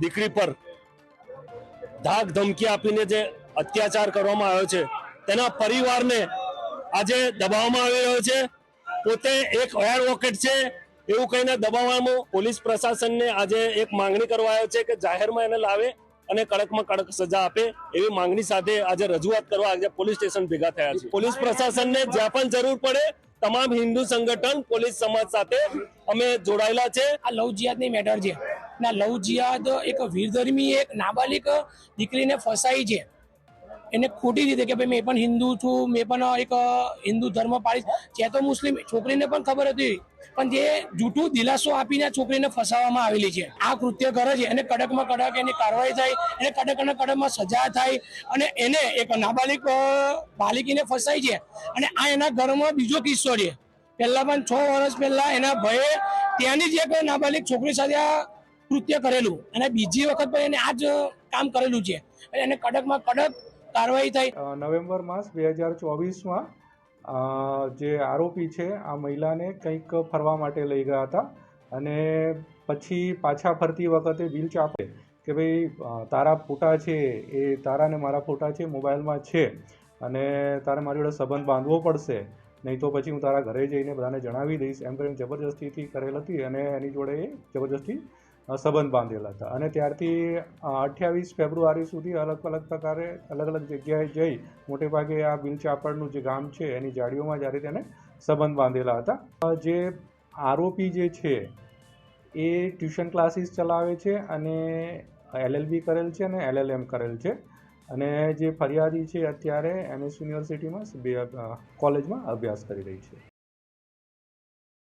દીકરી પર ધાક ધમકી આપીને જે અત્યાચાર કરવામાં આવ્યો છે, તેના પરિવારને આજે દબાવવામાં આવી રહ્યો છે. પોતે એક એડવોકેટ છે, એવું કહીને દબાવવામાં પોલીસ પ્રશાસનને આજે એક માંગણી કરવા આવ્યો છે કે જાહેરમાં એને લાવે અને કડકમાં કડક સજા આપે, એવી માંગણી સાથે આજે રજૂઆત કરવા આજે પોલીસ સ્ટેશન ભેગા થયા છે. પોલીસ પ્રશાસનને જ્યાં પણ જરૂર પડે, તમામ હિન્દુ સંગઠન, પોલીસ સમાજ સાથે અમે જોડાયેલા છે. આ લવ જિહાદની મેટર છે. ના, લવ જિયાદ એક વીરધર્મી, એક નાબાલિક દીકરીને ફસાઈ છે. એને ખોટી રીતે કે ભાઈ મેં પણ હિન્દુ છું, મેં પણ એક હિન્દુ ધર્મ પાડીશ છે. તો મુસ્લિમ છોકરીને પણ ખબર હતી, પણ જે જૂઠું દિલાસો આપીને છોકરીને ફસાવવામાં આવેલી છે. આ કૃત્ય કરે છે. એને કડકમાં કડક એની કાર્યવાહી થાય, એને કડક કડકમાં સજા થાય, અને એને એક નાબાલિક બાલિકીને ફસાઈ છે. અને આ એના ઘરમાં બીજો કિસ્સો છે. પહેલા પણ છ વર્ષ પહેલા એના ભયે ત્યાંની જ એક નાબાલિક છોકરી સાથે આ કૃત્ય કરેલું. અને બીજી વખત પણ એને આ જ કામ કરેલું છે. એને કડકમાં કડક કાર્યવાહી થાય નવેમ્બર માસ બે હજાર ચોવીસમાં જે આરોપી છે, આ મહિલાને કંઈક ફરવા માટે લઈ ગયા હતા. અને પછી પાછા ફરતી વખતે બિલ ચાપે કે ભાઈ તારા ફોટા છે, એ તારા ને મારા ફોટા છે, મોબાઈલમાં છે. અને તારે મારી જોડે સંબંધ બાંધવો પડશે. નહીં તો પછી હું તારા ઘરે જઈને બધાને જણાવી દઈશ. એમ કરીને જબરજસ્તીથી કરેલ હતી અને એની જોડે એ જબરજસ્તી સંબંધ બાંધેલા હતા. અને ત્યારથી અઠ્યાવીસ ફેબ્રુઆરી સુધી અલગ અલગ પ્રકારે અલગ અલગ જગ્યાએ જઈ મોટે ભાગે આ બિલચાપડનું જે ગામ છે, એની જાડીઓમાં જ્યારે તેને સંબંધ બાંધેલા હતા. જે આરોપી જે છે, એ ટ્યુશન ક્લાસીસ ચલાવે છે અને એલએલબી કરેલ છે અને એલએલએમ કરેલ છે. અને જે ફરિયાદી છે, અત્યારે એમએસ યુનિવર્સિટીમાં કોલેજમાં અભ્યાસ કરી રહી છે.